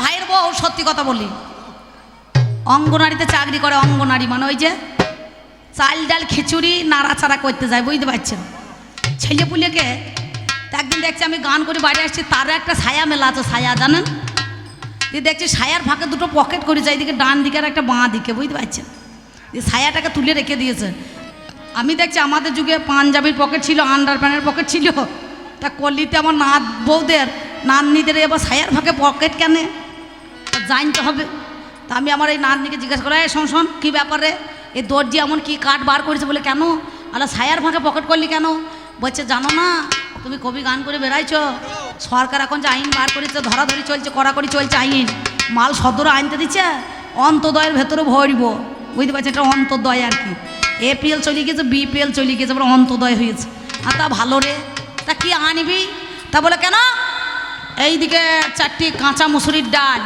ভাইয়ের বউ, সত্যি কথা বলি। অঙ্গনারীতে চাকরি করে অঙ্গনারী মানে ওই যে চাল ডাল খিচুড়ি নাড়াচাড়া করতে যায়, বুঝতে পারছেন? ছেলে পুলেকে একদিন দেখছি আমি গান করে বাড়ি আসছি, তারও একটা ছায়া মেলা আছে, ছায়া, জানেন? দিয়ে দেখছি ছায়ার ফাঁকে দুটো পকেট করে যায়, এদিকে ডান দিকে আর একটা বাঁ দিকে, বুঝতে পারছেন? দিয়ে ছায়াটাকে তুলে রেখে দিয়েছে। আমি দেখছি আমাদের যুগে পাঞ্জাবির পকেট ছিল আন্ডার প্যান্টের পকেট ছিল। তা কলিতে আমার নাত বউদের, নাতনিদের এবার ছায়ার ফাঁকে পকেট কেনে? জানতে হবে। তা আমি আমার এই নাতনিকে জিজ্ঞাসা করে শোন শোন, কী ব্যাপারে এই দর্জি এমন কি কাঠ বার করেছে বলে কেন? আলা ছায়ার ফাঁকে পকেট করলি কেন? বলছে, জানো না, তুমি কবি গান করে বেড়াইছো। সরকার এখন যে আইন বার করেছে, ধরাধরি চলছে, কড়াকড়ি চলছে আইন। মাল সদর আনতে দিচ্ছে, অন্তদয়ের ভেতরে ভরব। বুঝতে পারছি এটা অন্তদয় আর কি। এপিএল চলে গেছে বিপিএল চলে গেছে আবার অন্তদয় হয়েছে। আর তা ভালো রে। তা কি আনবি? তা বলে, কেন? এইদিকে চারটি কাঁচা মুসুরির ডাল।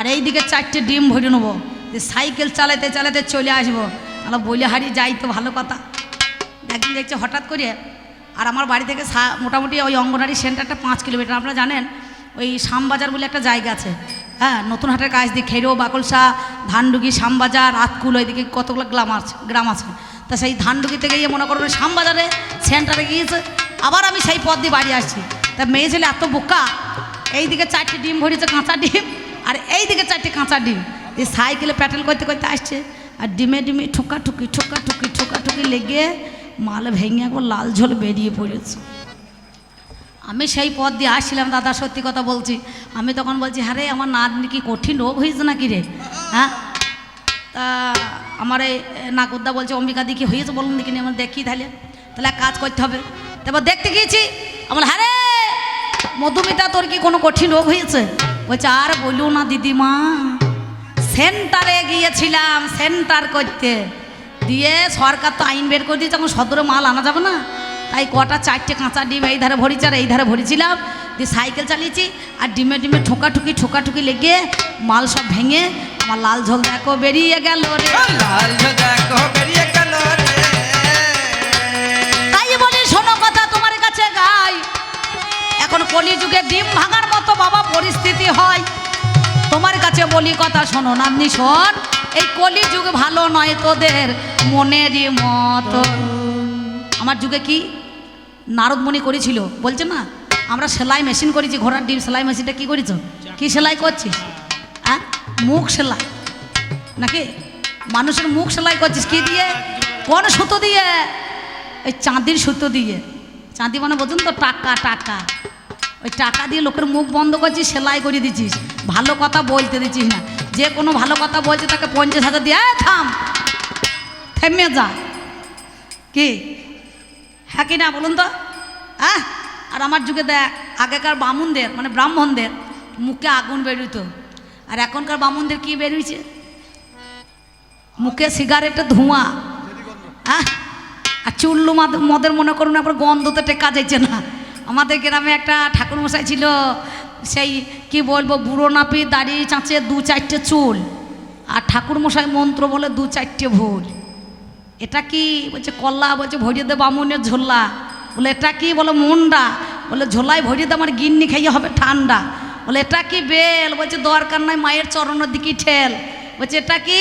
আর এইদিকে চারটে ডিম ভরে নেব। দিয়ে সাইকেল চালাতে চালাতে চলে আসব। আমরা বলে হারি যাই তো ভালো কথা। একদিন দেখছি হঠাৎ করে আর আমার বাড়ি থেকে মোটামুটি ওই অঙ্গনারী সেন্টারটা পাঁচ কিলোমিটার। আপনারা জানেন, ওই শামবাজার বলে একটা জায়গা আছে। হ্যাঁ নতুন হাটের কাজ দিয়ে খেরো, বাকলসা, ধানডুগি শামবাজার আতকুল ওইদিকে কতগুলো গ্রাম আছে গ্রাম আছে। তা সেই ধানডুগি থেকে গিয়ে মনে করুন শামবাজারে সেন্টারে গিয়েছে, আবার আমি সেই পথ দিয়ে বাড়ি আসছি। তা মেয়ে ছেলে এত বোকা, এইদিকে চারটে ডিম ভরেছে, কাঁচা ডিম। আর এইদিকে চারটে কাঁচা ডিম। এই সাইকেলে প্যাটেল করতে করতে আসছে। আর ডিমে ডিমে ঠোকা ঠুকি ঠোকা ঠুকি ঠোকা ঠুকি লেগে মাল ভেঙে একবার লাল ঝোল বেরিয়ে পড়েছে। আমি সেই পথ দিয়ে আসছিলাম, দাদা সত্যি কথা বলছি। আমি তখন বলছি হ্যাঁ রে, আমার নাতনি কি কঠিন রোগ হয়েছে নাকি রে? হ্যাঁ? তা আমার এই নাগদ্দা বলছে, অম্বিকা দি কি হয়েছে বলুন দেখি আমার দেখি তাহলে। তাহলে এক কাজ করতে হবে। তারপর দেখতে গিয়েছি আমার হ্যাঁ রে, মধুমিতা তোর কি কোনো কঠিন রোগ হয়েছে? বলছে আর বলল না দিদিমা। সেন্টারে গিয়েছিলাম সেন্টার করতে। দিয়ে সরকার তো আইন বের করে দিয়েছে এখন সদরে মাল আনা যাবে না। তাই কটা চারটে কাঁচা ডিম এই ধারে ভরিছি আর এই ধারে ভরেছিলাম। দিয়ে সাইকেল চালিয়েছি আর ডিমে ডিমে ঠোকাঠুকি ঠোকাঠুকি লেগে মাল সব ভেঙে আমার লাল ঝোল দেখো বেরিয়ে গেল রে। লাল দেখো বেরিয়ে গেল রে। তাই বলি শোনো কথা তোমার কাছে গাই। এখন কলিযুগে ডিম ভাঙার মতো বাবা, পরিস্থিতি হয়। তোমার কাছে বলি কথা শোনো নামনি শোন। এই কলিযুগ ভালো নয় তোদের মনেরই মত। আমার যুগে কি নারদমণি করেছিল? বলছে না আমরা সেলাই মেশিন করেছি, ঘোড়ার ডিম সেলাই মেশিনটা কি করেছ? কি সেলাই করছিস? হ্যাঁ মুখ সেলাই। নাকি? মানুষের মুখ সেলাই করছিস? কি দিয়ে? কোন সুতো দিয়ে? ওই চাঁদির সুতো দিয়ে। চাঁদি মানে বোঝুন তো, টাকা টাকা। ওই টাকা দিয়ে লোকের মুখ বন্ধ করছিস, সেলাই করে দিচ্ছিস। ভালো কথা বলতে দিচ্ছিস না। যে কোনো ভালো কথা বলছে তাকে পঞ্চাশ হাজার দিয়ে, "এই থাম, থেমে যা। কি? হ্যাঁ কি না, বলুন তো। হ্যাঁ আর আমার যুগে দেখ, আগেকার বামুনদের মানে ব্রাহ্মণদের, মুখে আগুন বেরোতো আর এখনকার বামুনদের কি বেরিয়েছে মুখে সিগারেটের ধোঁয়া। হ্যাঁ আর চুল্লু মদের মনে করুন আবার গন্ধতে টেকা যাচ্ছে না। আমাদের গ্রামে একটা ঠাকুরমশাই ছিল, সেই কি বলব, বুড়ো নাপি দাড়ি চাঁচে দু চারটে চুল, আর ঠাকুরমশাই মন্ত্র বলে দু চারটে ভুল। এটা কি বলছে, কল্লা বলছে, ভরিয়ে দে বামুনের ঝোলা। বলে, এটা কি? বলে, মুন্ডা। বলে, ঝোলায় ভরিয়ে দে আমার গিন্নি, খাইয়ে হবে ঠান্ডা। বলে, এটা কি বেল? বলছে, দরকার নাই, মায়ের চরণের দিকে ঠেল। বলছে, এটা কি?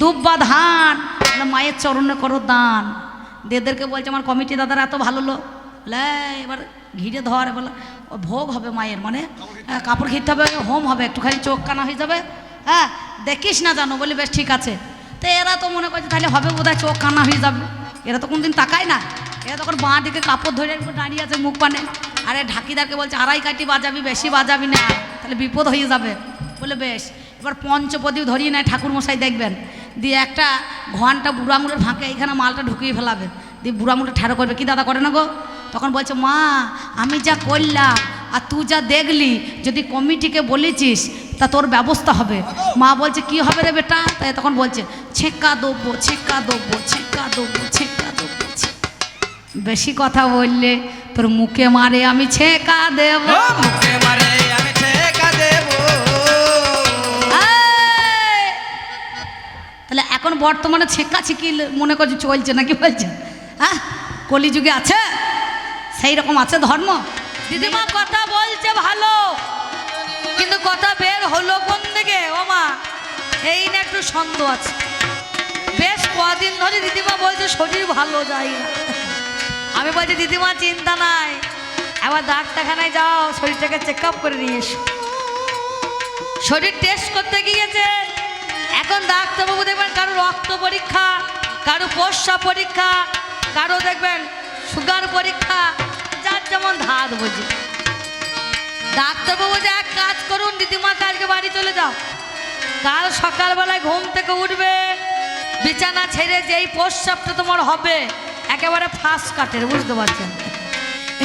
দুব্বা ধান। বলে, মায়ের চরণে করো দান। দেদেরকে বলছে, আমার কমিটি দাদারা এত ভালো লোক। এবার ঘিরে ধর বলে ভোগ হবে মায়ের মানে কাপড় ঘিরতে হবে, হোম হবে, একটুখানি চোখ কানা হয়ে যাবে হ্যাঁ দেখিস না জানো, বলি বেশ ঠিক আছে। তো এরা তো মনে করছে তাহলে হবে বোধহয় চোখ কানা হয়ে যাবে। এরা তো কোনদিন তাকায় না। এরা তখন বাঁ দিকে কাপড় ধরে দাঁড়িয়ে আছে মুখ পানে আরে ঢাকিদারকে বলছে, আড়াই কাটি বাজাবি, বেশি বাজাবি না, তাহলে বিপদ হয়ে যাবে। বলে বেশ, এবার পঞ্চপদী ধরিয়ে নেয় ঠাকুর মশাই দেখবেন। দিয়ে একটা ঘণ্টা বুড়ো আঙুলের ফাঁকে এইখানে মালটা ঢুকিয়ে ফেলাবে। দিয়ে বুড়ো আঙুলটা ঠাড়ো করবে। কি দাদা করে না গো? তখন বলছে মা আমি যা করলাম আর তুই যা দেখলি যদি কমিটিকে বলেছিস তা তোর ব্যবস্থা হবে। মা বলছে কি হবে রে বেটা? তাই তখন বলছে ছেক্কা দেবো ছেক্কা দেবো ছেক্কা দেবো ছেক্কা দেবো বেশি কথা বললে তোর মুখে মারে আমি ছেকা দেব। মুখে মারে আমি ঠেকা দেব। তাহলে এখন বর্তমানে ছেকা ছেকি মনে করছে চলছে নাকি বলছে? হ্যাঁ? কলিযুগে আছে? সেই রকম আছে ধর্ম? দিদিমা, কথা বলছে ভালো, কিন্তু কথা বের হলো কোন দিকে? ও মা, এই না একটু সন্দেহ আছে। বেশ কদিন ধরে দিদিমা বলছে শরীর ভালো যাই না। আমি বলছি, দিদিমা, চিন্তা নাই। আবার ডাক্তারখানায় যাও, শরীরটাকে চেক আপ করে নিয়ে এসো। শরীর টেস্ট করতে গিয়েছে। এখন ডাক্তারবাবু দেখবেন কারও রক্ত পরীক্ষা, কারও পোষা পরীক্ষা, কারও দেখবেন সুগার পরীক্ষা, যার যেমন ধার বোঝে। ডাক্তারবাবু যে এক কাজ করুন, দিদিমা কালকে বাড়ি চলে যাও। কাল সকালবেলায় ঘুম থেকে উঠবে, বিছানা ছেড়ে যেই প্রস্রাবটা তোমার হবে, একেবারে ফার্স্ট কাটের, বুঝতে পারছেন?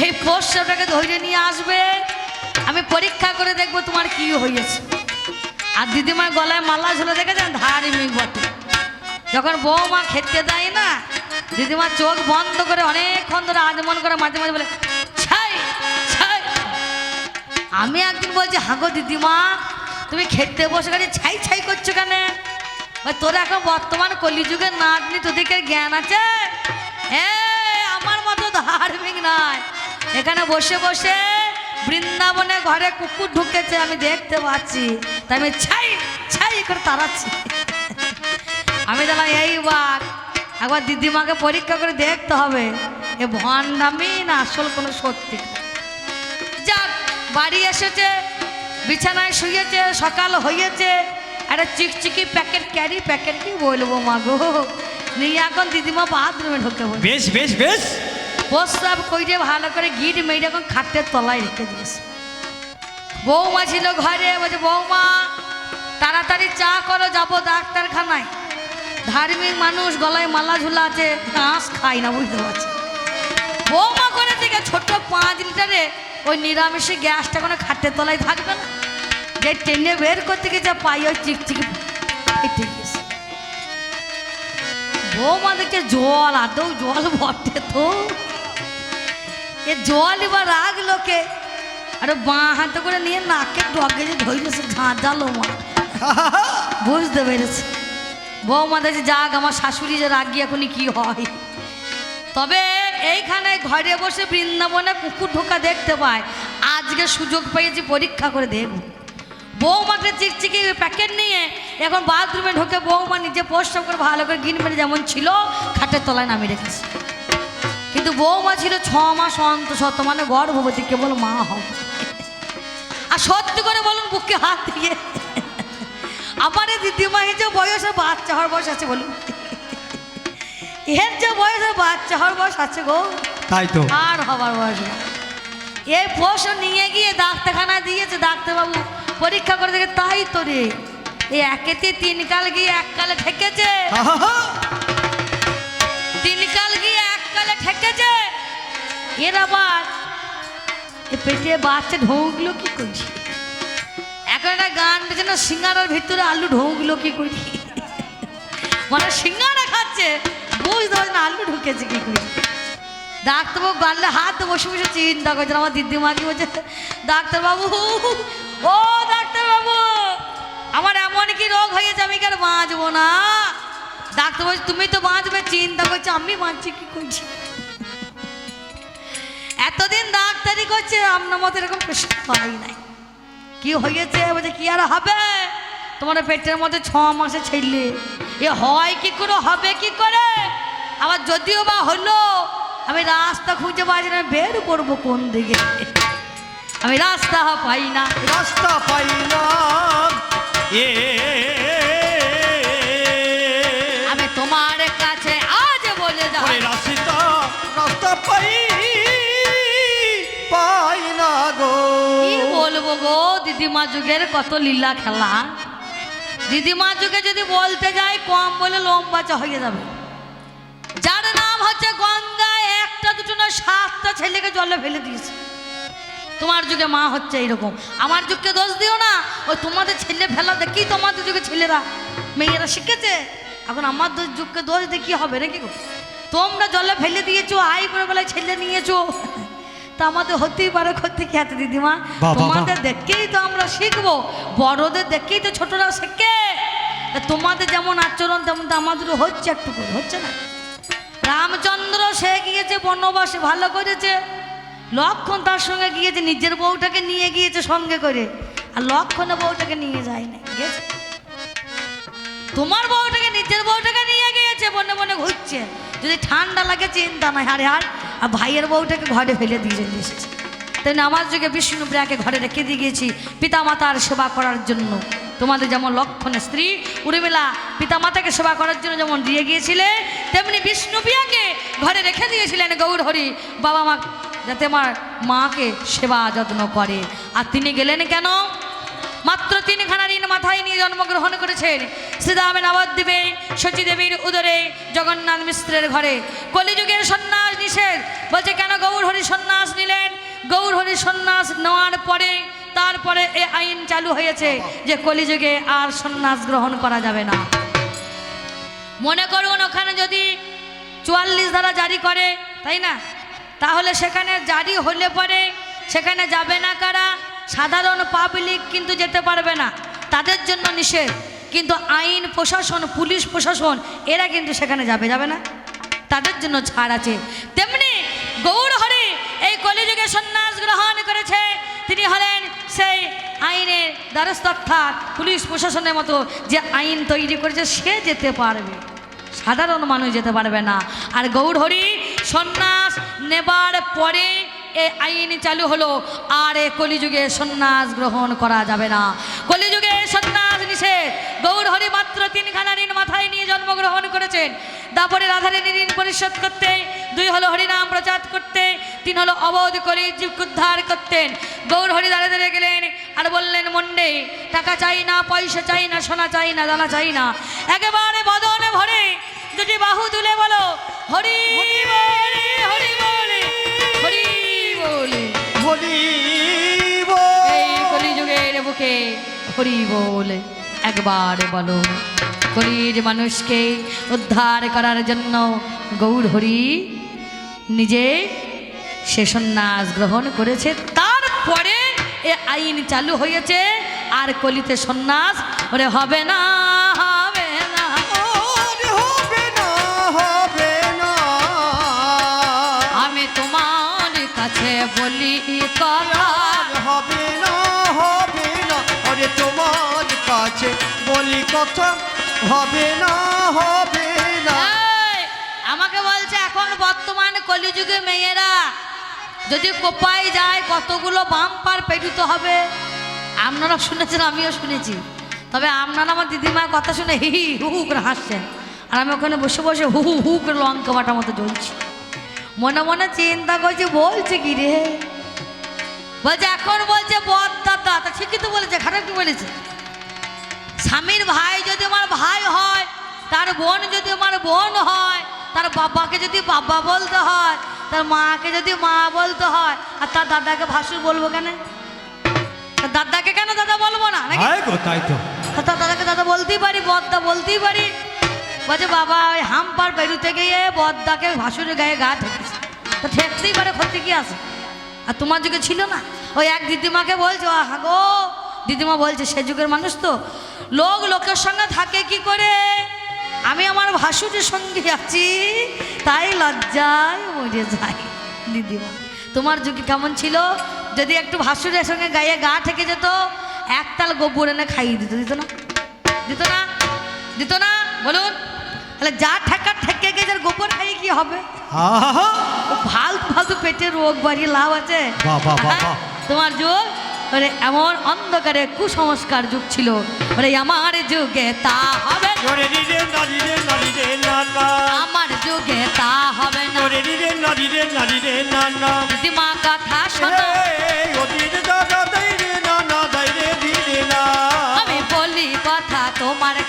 এই প্রস্রাবটাকে ধরে নিয়ে আসবে, আমি পরীক্ষা করে দেখব তোমার কি হয়েছে। আর দিদিমার গলায় মালা ছিল দেখেছেন? ধার্মিক বটে যখন বৌমা খেতে দেয় না দিদিমা চোখ বন্ধ করে অনেকক্ষণ ধরে আজমন করে মাঝে মাঝে বলে আমি একদিন বলছি, হাগো দিদিমা, তুমি খেতে বসে গেলে ছাই ছাই করছ কেন? তোর এখন বর্তমান কলিযুগের নাতনি তোদেরকে জ্ঞান আছে? এ আমার মতো ধার্মিক নয়। এখানে বসে বসে বৃন্দাবনে ঘরে কুকুর ঢুকেছে, আমি দেখতে পাচ্ছি। তাই আমি ছাই ছাই করে তাড়াচ্ছি। আমি বললাম, এই বাঘ একবার দিদিমাকে পরীক্ষা করে দেখতে হবে। এ ভণ্ডামি না আসল কোনো সত্যি? যাক বাড়ি এসেছে বিছানায় শুয়েছে সকাল হয়েছে। একটা চিকচিকি প্যাকেট ক্যারি প্যাকেট কি বলব মা গো? নিয়ে এখন দিদিমা বাথরুমে ঢুকে বল বেশ বেশ বেশ। প্রস্রাব কইরে ভালো করে গিট মেরে এখন খাটের তলায় রেখে দিয়েছে। বৌমা ছিল ঘরে বলছে বৌমা তাড়াতাড়ি চা করো যাব ডাক্তারখানায়। ধার্মিক মানুষ গলায় মালা ঝুলা আছে ঘাস খাই না বুঝতে পারছি। বৌমা করে থেকে ছোট পাঁচ লিটারে ওই নিরামিষে গ্যাসটা কোনো খাটের তলায় থাকবে না। যে টেনে বের করতে গিয়ে যা পাই ওই চিকচিকি বৌমা দেখে জল আদৌ জল বটে তো। এ জল এবার রাখল কে? আরে বাঁ হাতে করে নিয়ে নাকে ডগে যে ধরেছে ঝাঁঝালো মা। বুঝতে পেরেছে। বৌমা দেখছে, যাক, আমার শাশুড়ি যে রাগি, এখনই কি হয়? তবে এইখানে ঘরে বসে বৃন্দাবনে কুকুর ঢোকা দেখতে পায়। আজকে সুযোগ পেয়েছি, পরীক্ষা করে দেখব বৌমাকে চিকচিকি প্যাকেট নিয়ে এখন বাথরুমে ঢোকে, বৌমা নিজে প্রস্রাব করে ভালো করে গিন মেরে যেমন ছিল, খাটের তলায় নামিয়ে রেখেছে। কিন্তু বৌমা ছিল ছ মাস অন্তঃসত্ত্ব মানে গর্ভবতী, কেবল মা হবে। আর সত্যি করে বলুন, বুকে হাত দিয়ে আমার দিদিমা এই যে বয়সে বাচ্চা হওয়ার বয়স আছে বলুন। এর যে বয়সে বাচ্চা হওয়ার বয়স আছে গো তাই তো। আর হবার বয়স না। এই প্রশ্ন নিয়ে গিয়ে ডাক্তারখানা দিয়েছে ডাক্তারবাবু পরীক্ষা করে দেখে তাই তো রে। এই একেতে তিন কাল গিয়ে এক কালে ঠেকেছে। তিন কাল গিয়ে এক কালে ঠেকেছে। এর আবার পেটে বাচ্চা ঢোকলো কি করছি একটা গান যেন সিঙ্গারার ভিতরে আলু ঢোকলো কি করি? মানে সিঙ্গারা খাচ্ছে, বুঝতে পারছি না আলু ঢুকেছে কি করি। ডাক্তারবাবু গালে হাত বসে বসে চিন্তা করছে, আমার দিদিমা কি বলছে, ডাক্তারবাবু, ও ডাক্তারবাবু, আমার এমন কি রোগ হয়েছে আমি কি আর বাঁচবো না? ডাক্তার বলছে, তুমি তো বাঁচবে, চিন্তা করছ, আমি বাঁচছি কি করছি? এতদিন ডাক্তারি করছে, আপনার মতো এরকম পেশেন্ট পাই নাই। কি হয়েছে? বলছে, কি আর হবে? তোমার পেটের মধ্যে ছ মাসে ছেলে। এ হয় কি করে? হবে কি করে? আবার যদিও বা হলো, আমি রাস্তা খুঁজে পাচ্ছি না বের করব কোন দিকে? আমি রাস্তা পাই না। রাস্তা পাই এ দিদিমা যুগের কত লীলা খেলা। দিদিমা যুগে যদি বলতে যাই, কম বলে লম্বাচা হয়ে যাবে। যার নাম হচ্ছে গঙ্গা, একটা দুটো না সাতটা ছেলেকে জলে ফেলে দিয়েছে। তোমার যুগে মা হচ্ছে এইরকম আমার যুগকে দোষ দিও না। ওই তোমাদের ছেলে ফেলা দেখি, তোমাদের যুগে ছেলেরা। মেয়েরা শিখেছে? এখন আমার যুগকে দোষ কি হবে নাকি গো? তোমরা জলে ফেলে দিয়েছ, আই করে বেলায় ছেলে নিয়েছো। তা আমাদের হতেই পারে ক্ষতি কি আছে দিদিমা। তোমাদের দেখেই তো আমরা শিখব। বড়দের দেখেই তো ছোটরা শেখে। তোমাদের যেমন আচরণ তেমন তো আমাদেরও হচ্ছে একটু করে হচ্ছে না? রামচন্দ্র সে গিয়েছে বনবাসে ভালো করেছে। লক্ষণ তার সঙ্গে গিয়েছে নিজের বউটাকে নিয়ে গিয়েছে সঙ্গে করে। আর লক্ষণে বউটাকে নিয়ে যায় না গেছে। তোমার বউটাকে নিজের বউটাকে নিয়ে গিয়েছে বনে বনে ঘুরছে। যদি ঠান্ডা লাগে চিন্তা নাই হারে হার আর ভাইয়ের বউটাকে ঘরে ফেলে দিয়ে চলে এসেছে। তাই আমার যুগে বিষ্ণুপ্রিয়াকে ঘরে রেখে দিয়ে গিয়েছি পিতামাতার সেবা করার জন্য। তোমাদের যেমন লক্ষণের স্ত্রী, উর্মিলা পিতামাতাকে সেবা করার জন্য যেমন দিয়ে গিয়েছিলে, তেমনি বিষ্ণুপ্রিয়াকে ঘরে রেখে দিয়েছিলেন গৌর হরি বাবা মা, যাতে আমার মাকে সেবা যত্ন করে। আর তিনি গেলেন কেন? মাত্র তিনখানা ঋণ মাথায় নিয়ে জন্মগ্রহণ করেছেন। শ্রীদামে নবদ্বীপে শচীদেবীর উদরে জগন্নাথ মিশ্রের ঘরে। কলিযুগের সন্ন্যাস নিষেধ। বলছে, কেন গৌর হরি সন্ন্যাস নিলেন? গৌর হরি সন্ন্যাস নেওয়ার পরে, তারপরে এ আইন চালু হয়েছে যে কলিযুগে আর সন্ন্যাস গ্রহণ করা যাবে না। মনে করুন, ওখানে যদি চুয়াল্লিশ ধারা জারি করে, তাই না? তাহলে সেখানে জারি হলে পরে সেখানে যাবে না কারা? সাধারণ পাবলিক কিন্তু যেতে পারবে না। তাদের জন্য নিষেধ। কিন্তু আইন প্রশাসন, পুলিশ প্রশাসন, এরা কিন্তু সেখানে যাবে যাবে না। তাদের জন্য ছাড় আছে। তেমনি গৌর হরে এই কলিযুগে সন্ন্যাস গ্রহণ করেছে। তিনি হলেন সেই আইনের দ্বারস্থ অর্থাৎ পুলিশ প্রশাসনের মতো যে আইন তৈরি করেছে, সে যেতে পারবে। সাধারণ মানুষ যেতে পারবে না। আর গৌরহরি সন্ন্যাস নেবার পরে এ আইন চালু হলো, আর এ কলিযুগে সন্ন্যাস গ্রহণ করা যাবে না। কলিযুগে সন্ন্যাস নিষেধ। গৌরহরি মাত্র তিনখানা ঋণ মাথায় নিয়ে জন্মগ্রহণ করেছেন। তারপরে রাধারানী ঋণ পরিশোধ করতে, দুই হলো হরিনাম প্রচার করতে, তিন হলো অবোধ করে উদ্ধার করতেন। গৌর হরি দাঁড়িয়ে দাঁড়িয়ে গেলেন আর বললেন, মন্ডে, টাকা চাই না, পয়সা চাই না, সোনা চাই না, দানা চাই না। একেবারে বদনে হরি বলে একবার বলো। কলির মানুষকে উদ্ধার করার জন্য গৌর হরি নিজে সে সন্ন্যাস গ্রহণ করেছে। তারপরে এ আইন চালু হয়েছে। আর কলিতে সন্ন্যাস ওরে হবে না হবে না। আর হবে না হবে না। আমি তোমার কাছে বলি কথা হবে না আরে তোমার কাছে বলি কথা, হবে না হবে না। আমাকে বলছে এখন বর্তমান কলিযুগে মেয়েরা, যদি কোপায় যায় কতগুলো বাম্পার পেটুতে হবে? আপনারা শুনেছেন, আমিও শুনেছি। তবে আপনারা আমার দিদিমার কথা শুনে হি হি, হু হু করে হাসছেন। আর আমি ওখানে বসে বসে হু হু হু করে লঙ্কা বাটার মতো জ্বলছি। মনে মনে চিন্তা করছি, বলছে কি রে? বলছে এখন বলছে বদাদা তা ঠিকই তো বলেছে খারাপ কি বলেছে? স্বামীর ভাই যদি আমার ভাই হয় তার বোন যদি আমার বোন হয় তার বাবাকে যদি বাবা বলতে হয় তার মাকে যদি মা বলতে হয় আর তার দাদাকে ভাসুর বলব কেন? দাদাকে কেন দাদা বলব না নাকি? তাই তো। আর তার দাদাকে দাদা বলতেই পারি বদ্দা বলতেই পারি। বলছে বাবা ওই হাম্পার বেরুতে গিয়ে বদ্দাকে ভাসুরের গায়ে গা ঠেকেছে। তো ঠেকতেই পারে ক্ষতি কি আছে? আর তোমার যুগে ছিল না? ওই এক দিদিমাকে বলছো, আহা গো, দিদিমা বলছে, সে যুগের মানুষ তো। লোক লোকের সঙ্গে থাকে কি করে? আমি আমার ভাসুরের সঙ্গে আছি, তাই লজ্জায় মরে যাই দিদিমা। তোমার যুগে কেমন ছিল? যদি একটু ভাসুরের সঙ্গে গায়ে গা ঠেকে যেত একতাল গোবর এনে খাইয়ে দিত দিত না? দিত না? দিত না? বলুন। তাহলে যা ঠেকা ঠেকে যার গোবর খাইয়ে কি হবে? ফালতু ফালতু পেটে রোগ বাড়িয়ে লাভ আছে। বাহ, বাহ, বাহ, বাহ। তোমার যুগ মানে এমন অন্ধকারে কুসংস্কার যুগ ছিল। বলে আমার যুগে তা হবে আমার যুগে তা হবে না। দিদিমা কথা শোনো।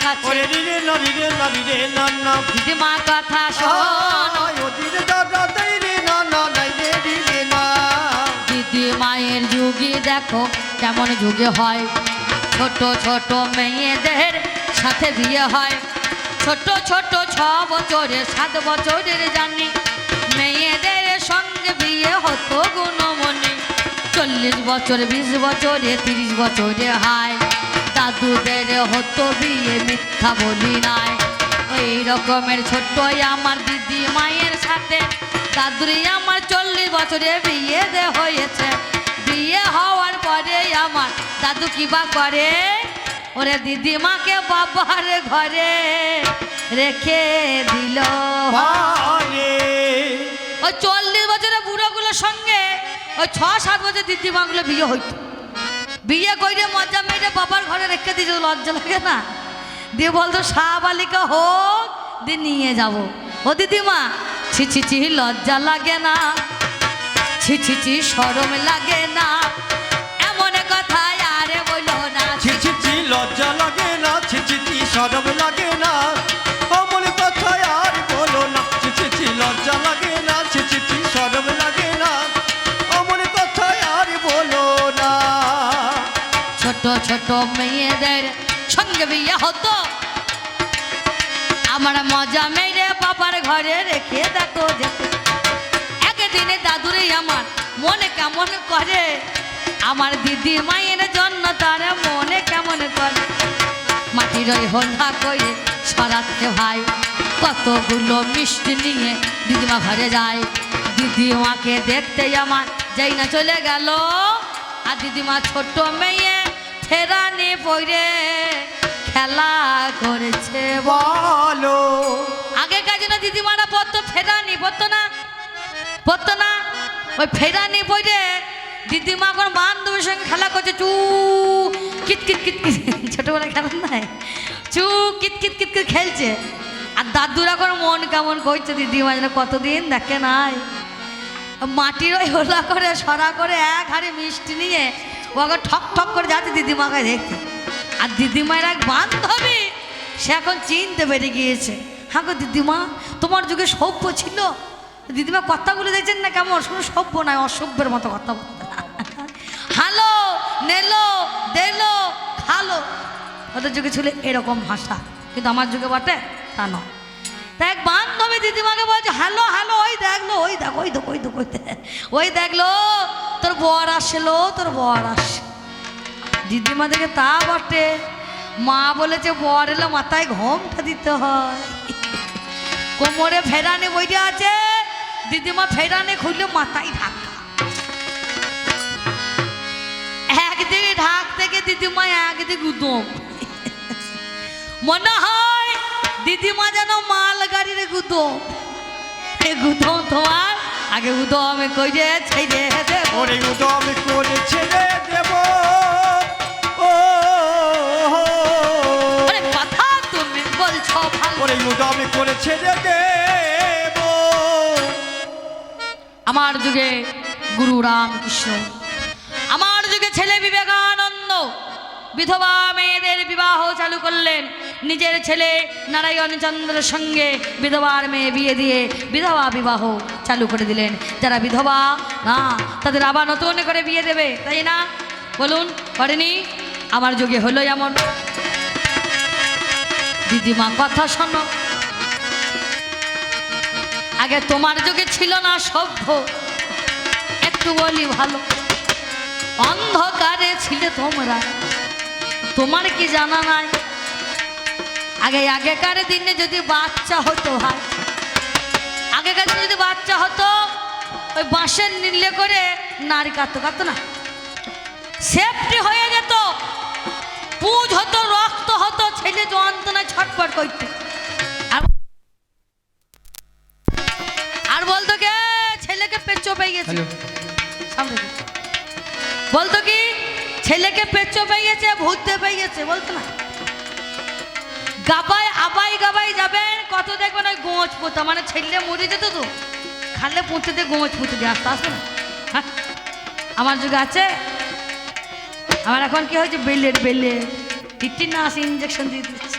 কাছে। ওরে রে রে নারী রে নারী রে না না কথা শোনো। আয় ওদিকে দাদা দাই রে না না দাই রে দি না দিদি মায়ের যুগে দেখো কেমন যুগে হয়। ছোট ছোট মেয়েদের সাথে বিয়ে হয়। ছোট ছোট ছ বছরের সাত বছরের জানি। মেয়েদের সঙ্গে বিয়ে হতো গুণমণি। চল্লিশ বছর বিশ বছরে তিরিশ বছরে হয়। দাদুদের হতো বিয়ে মিথ্যা বলি নাই। ওই রকমের ছোট্ট আমার দিদি মায়ের সাথে। দাদুরি আমার চল্লিশ বছরে বিয়ে দে হয়েছে। বিয়ে হওয়ার পরে আমার দাদু কি বা করে? ওরে দিদিমাকে বাবার ঘরে রেখে দিল। ওই চল্লিশ বছরের বুড়োগুলোর সঙ্গে ওই ছ সাত বছর দিদিমাগুলো বিয়ে হইতো। বিয়ে কইরে মজা মেরে বাবার ঘরে রেখে দিয়েছে লজ্জা লাগে না। দিয়ে বলতো শাহবালিকা হোক দিয়ে নিয়ে যাব। ও দিদিমা, ছি ছি ছি, লজ্জা লাগে না। ছি ছি ছি, সরম লাগে না। এমন কথা আরে বলো না। ছি ছি ছি, লজ্জা লাগে না। ছি ছি ছি, সরম লাগে ছোট ছোট মেয়েদের সঙ্গে বিয়ে হতো। আমার মজা মেরে বাবার ঘরে রেখে দেখো একদিনে দাদুরে আমার মনে কেমন করে। আমার দিদি মায়ের জন্য তার মনে কেমন করে। মাটির ওই করে সরাতে ভাই, কতগুলো মিষ্টি নিয়ে দিদিমা ঘরে যায়। দিদিমাকে দেখতে আমার যেই না চলে গেল। আর দিদিমা ছোট মেয়ে ফেরানি পড়ে খেলা করেছে, বলো। আগে কাজে না দিদিমারা পড়তো ফেরানি পড়তো না পড়তো না। ওই ফেরানি বইরে দিদিমা এখন বান্ধবীর সঙ্গে খেলা করছে, চু কিট কিট কিট কিট ছোটবেলা খেলা নাই। চু কিট কিট কিট কিট খেলছে। আর দাদুর এখন মন কেমন করছে, দিদিমা যেন কতদিন দেখে নাই। মাটির ওই হোলা করে, সরা করে এক হাড়ি মিষ্টি নিয়ে ও আগে ঠক ঠক করে যাচ্ছে দিদিমাকে দেখতে। আর দিদিমায়ের এক বান্ধবী, সে এখন চিনতে পেরে গিয়েছে। হ্যাঁ গো দিদিমা, তোমার যুগে সভ্য ছিল? দিদিমা, কথাগুলো দেখছেন না কেমন? শুধু সভ্য নয়, অসভ্যের মতো কথা বলতে। হালো, নেলো, দেলো, খালো। ওদের যুগে ছিল এরকম ভাষা। কিন্তু আমার যুগে বটে তা নয়। এক বান্ধবী দিদিমাকে বলছে, হ্যালো হ্যালো, ওই দেখল ওই দেখ ওই দেখ ওই দেখ ওই দেখ, ওই দেখল তোর বর আসলো তোর বর আসে। দিদিমা দেখে তা বটে। মা বলেছে, বর এলো, মাথায় ঘোমটা দিতে হয়। কোমরে ফেরানে বইটা আছে, দিদিমা ফেরানে খুললে মাথায় ঢাকা একদিকে ঢাক থেকে দিদিমা একদিকে উদম। মনে হয় দিদিমা যেন মাল গাড়ির গুদম এ গুদম তোমার আগে উদমে কইরে ছেড়ে দেব ওরে উদম করে ছেড়ে দেব। ও আরে কথা তুমি বলছো ভালো। ওরে উদম করে ছেড়ে দেব। আমার যুগে গুরু রামকৃষ্ণ আমার যুগে ছেলে বিবেকানন্দ বিধবা মেয়েদের বিবাহ চালু করলেন। নিজের ছেলে নারায়ণ চন্দ্রের সঙ্গে বিধবার মেয়ে বিয়ে দিয়ে বিধবা বিবাহ চালু করে দিলেন। যারা বিধবা, না, তাদের আবার নতুন করে বিয়ে দেবে, তাই না? বলুন করেনি আমার যুগে হলো এমন। দিদিমা, কথা শোনো। আগে তোমার যুগে ছিল না সভ্য। একটু বলি ভালো। অন্ধকারে ছিলে তোমরা। তোমার কি জানা নাই? আগে আগেকার দিনে যদি বাচ্চা হতো হয়। আগেকার দিনে যদি বাচ্চা হতো ওই বাঁশের নিলে করে নারী কাঁদতো কাঁদতো না। সেফটি হয়ে যেত। পুজ হতো রক্ত হতো ছেলে যন্ত্রণায় ছটফট করতো। আর আর বলতো কে? ছেলেকে পেচ্ছ পেয়ে গেছে। বলতো কি? ছেলেকে পেচ্ছ পেয়ে গেছে ভূততে পেয়ে গেছে বলতো না? গাবাই আবাই গাবাই যাবেন, কত দেখবেন ওই গোঁচ পোতা মানে ছেলে মরে যেত তো। খালে পুঁতে দিয়ে গোঁচ পুঁতে দিয়ে আসতে আসবে না? হ্যাঁ। আমার যুগে আছে। আমার এখন কি হয়েছে? বেলের বেলে টিটি না আসে ইঞ্জেকশন দিয়ে দিচ্ছে।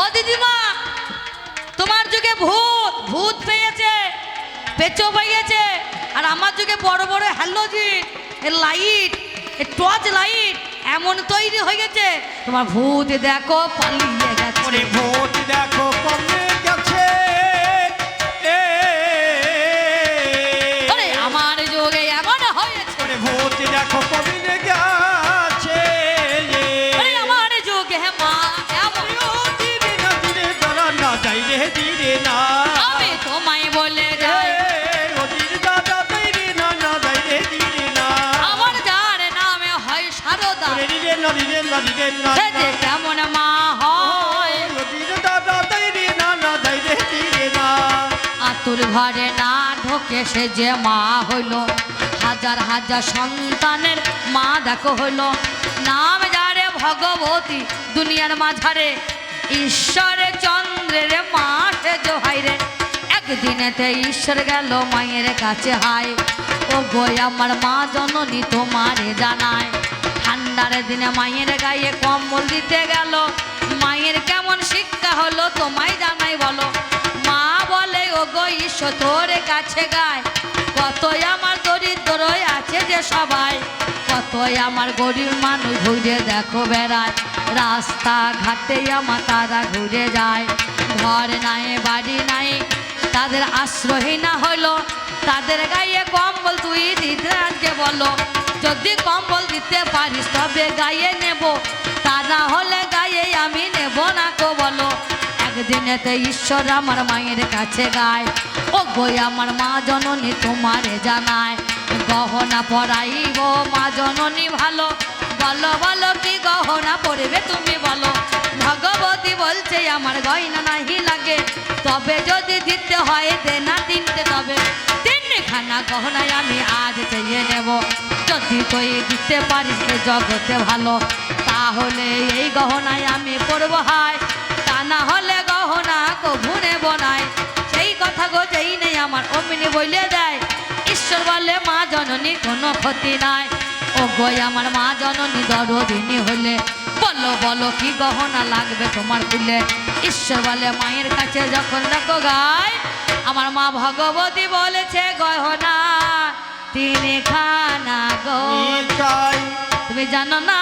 ও দিদিমা, তোমার যুগে ভূত ভূত পেয়েছে, পেঁচো পেয়েছে, আর আমার যুগে বড় বড় হ্যালোজিন লাইট টর্চ লাইট এমন তৈরি হয়ে গেছে। তোমার ভূত দেখো পালিয়ে গেছে। ভূত দেখো কমে কেমন মা হয়। আতুর ঘরে না ঢোকে সে যে মা হইল। হাজার হাজার সন্তানের মা দেখো হইল। নাম যারে ভগবতী দুনিয়ার মাঝারে। ঈশ্বরের চন্দ্রের মা সে জোহাইরে একদিনেতে ঈশ্বর গেল মায়ের কাছে হায়। ও গই আমার মা জননী তোমারে জানায়। ঠান্ডার দিনে মায়ের গায়ে কম্বল দিতে গেল। মায়ের কেমন শিক্ষা হলো তোমায় জানাই বলো। মা বলে ও গো ঈশ্বর, তোর কাছে গায়। কতই আমার দরিদ্র আছে যে সবাই। কতই আমার গরিব মানুষ ঘুরে দেখো বেড়ায়। রাস্তা ঘাটে আমার তারা ঘুরে যায়। ঘর নাই, বাড়ি নাই, তাদের আশ্রয় না হলো তাদের গায়ে কম্বল তুই দিতে বলো। যদি কম্বল দিতে পারিস তবে গায়ে নেব। তা না হলে গায়ে আমি নেব না কো বলো। একদিনেতে ঈশ্বর আমার মায়ের কাছে গায়। ও গই আমার মা জননী তোমারে জানায়। গহনা পরাইব মা জননী ভালো। বলো বলো কি গহনা পড়বে তুমি বলো। ভগবতী বলছে, আমার গয়না নাহি লাগে। তবে যদি দিতে হয় দেনা তিনটে তবে। তিনখানা গহনায় আমি আজ চেয়ে নেব। যদি তুই দিতে পারিস জগতে ভালো, তাহলে এই গহনায় আমি পড়ব হায়। তা না হলে গহনা কভু নেব নাই। সেই কথা গো যেই নেই আমার অমিনি বলে দেয়। ঈশ্বর বলে, মা জননী, কোনো ক্ষতি নাই। ও গই আমার মা জননী দরদিনী হলে বলো বলো, কি গহনা লাগবে তোমার খুলে? ঈশ্বর বলে, মায়ের কাছে যখন দেখো গায় আমার মা ভগবতী বলেছে গহনা তিনি খানা গো। তুমি জানো না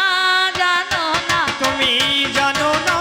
জানো না। তুমি জানো না